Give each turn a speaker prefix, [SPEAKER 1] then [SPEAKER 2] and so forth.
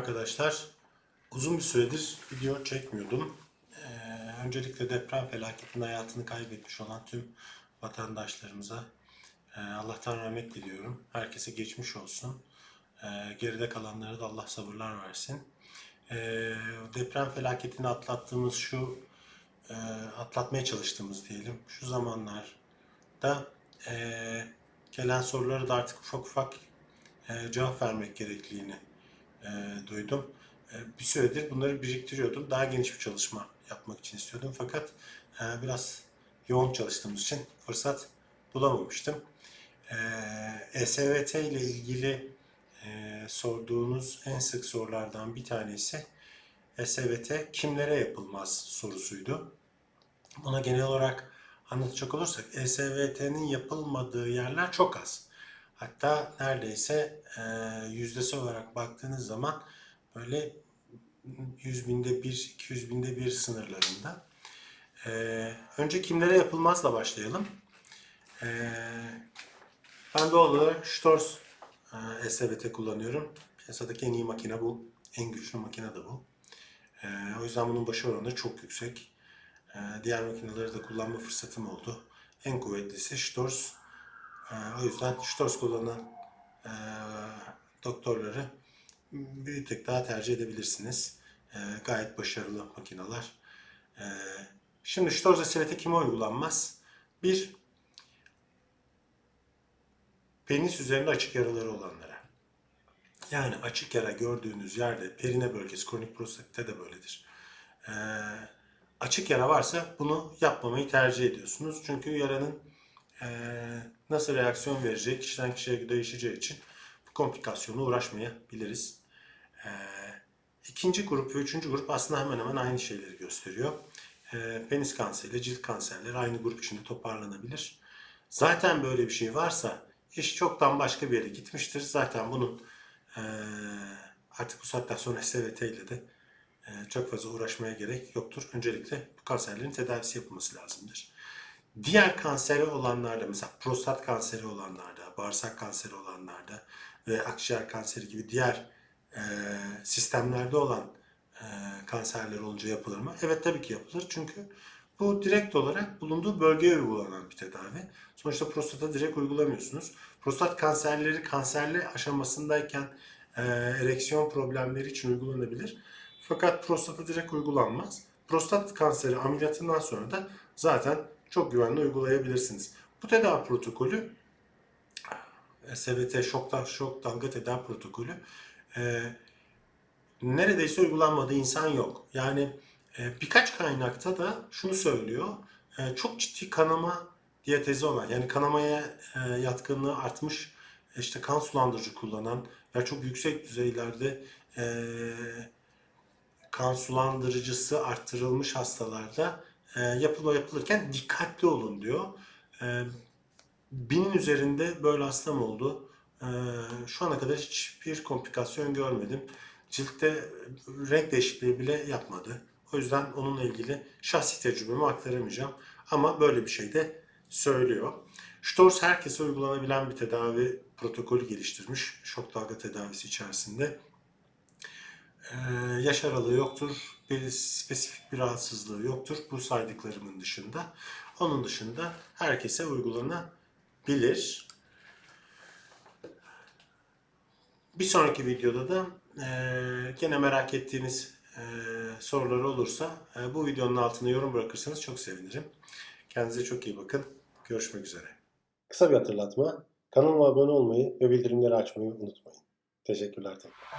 [SPEAKER 1] arkadaşlar. Uzun bir süredir video çekmiyordum. Ee, öncelikle deprem felaketinde hayatını kaybetmiş olan tüm vatandaşlarımıza e, Allah'tan rahmet diliyorum. Herkese geçmiş olsun. Ee, geride kalanlara da Allah sabırlar versin. Ee, deprem felaketini atlattığımız şu e, atlatmaya çalıştığımız diyelim şu zamanlarda e, gelen soruları da artık ufak ufak e, cevap vermek gerekliliğini e, duydum. E, bir süredir bunları biriktiriyordum. Daha geniş bir çalışma yapmak için istiyordum. Fakat e, biraz yoğun çalıştığımız için fırsat bulamamıştım. E, ESVT ile ilgili e, sorduğunuz en sık sorulardan bir tanesi ESVT kimlere yapılmaz sorusuydu. Buna genel olarak anlatacak olursak ESVT'nin yapılmadığı yerler çok az. Hatta neredeyse e, yüzdesi olarak baktığınız zaman böyle 100 binde bir, 200 binde bir sınırlarında. E, önce kimlere yapılmazla başlayalım. E, ben doğal olarak Stors e, SVT kullanıyorum. Piyasadaki en iyi makine bu. En güçlü makine de bu. E, o yüzden bunun başarı oranı çok yüksek. E, diğer makineleri de kullanma fırsatım oldu. En kuvvetlisi Stors. E, o yüzden Stors kullanan e, doktorları bir tık daha tercih edebilirsiniz. E, gayet başarılı makineler. E, şimdi Stors SVT kime uygulanmaz? Bir, penis üzerinde açık yaraları olanlara. Yani açık yara gördüğünüz yerde perine bölgesi, kronik prostatte de böyledir. Ee, açık yara varsa bunu yapmamayı tercih ediyorsunuz. Çünkü yaranın nasıl reaksiyon vereceği kişiden kişiye değişeceği için bu komplikasyonla uğraşmayabiliriz. Ee, ikinci grup ve üçüncü grup aslında hemen hemen aynı şeyleri gösteriyor. Ee, penis kanseriyle cilt kanserleri aynı grup içinde toparlanabilir. Zaten böyle bir şey varsa iş çoktan başka bir yere gitmiştir. Zaten bunun artık bu saatten sonra SVT ile de çok fazla uğraşmaya gerek yoktur. Öncelikle bu kanserlerin tedavisi yapılması lazımdır. Diğer kanseri olanlarda mesela prostat kanseri olanlarda, bağırsak kanseri olanlarda ve akciğer kanseri gibi diğer eee, sistemlerde olan eee, kanserler olunca yapılır mı? Evet tabii ki yapılır. Çünkü bu direkt olarak bulunduğu bölgeye uygulanan bir tedavi. Sonuçta prostata direkt uygulamıyorsunuz. Prostat kanserleri kanserli aşamasındayken e, ereksiyon problemleri için uygulanabilir. Fakat prostata direkt uygulanmaz. Prostat kanseri ameliyatından sonra da zaten çok güvenli uygulayabilirsiniz. Bu tedavi protokolü SVT şok, dal- şok dalga tedavi protokolü e, neredeyse uygulanmadığı insan yok. Yani e, birkaç kaynakta da şunu söylüyor. E, çok ciddi kanama diyatezi olan yani kanamaya e, yatkınlığı artmış işte kan sulandırıcı kullanan ya çok yüksek düzeylerde e, kan sulandırıcısı arttırılmış hastalarda e, yapılma yapılırken dikkatli olun diyor. E, binin üzerinde böyle hastam oldu. E, şu ana kadar hiçbir komplikasyon görmedim. Ciltte renk değişikliği bile yapmadı. O yüzden onunla ilgili şahsi tecrübemi aktaramayacağım. Ama böyle bir şey de söylüyor. Stors herkese uygulanabilen bir tedavi protokolü geliştirmiş. Şok dalga tedavisi içerisinde. Ee, yaş aralığı yoktur. Bir spesifik bir rahatsızlığı yoktur. Bu saydıklarımın dışında. Onun dışında herkese uygulanabilir. Bir sonraki videoda da e, gene merak ettiğiniz e, sorular olursa e, bu videonun altına yorum bırakırsanız çok sevinirim. Kendinize çok iyi bakın. Görüşmek üzere. Kısa bir hatırlatma. Kanalıma abone olmayı ve bildirimleri açmayı unutmayın. Teşekkürler tekrar.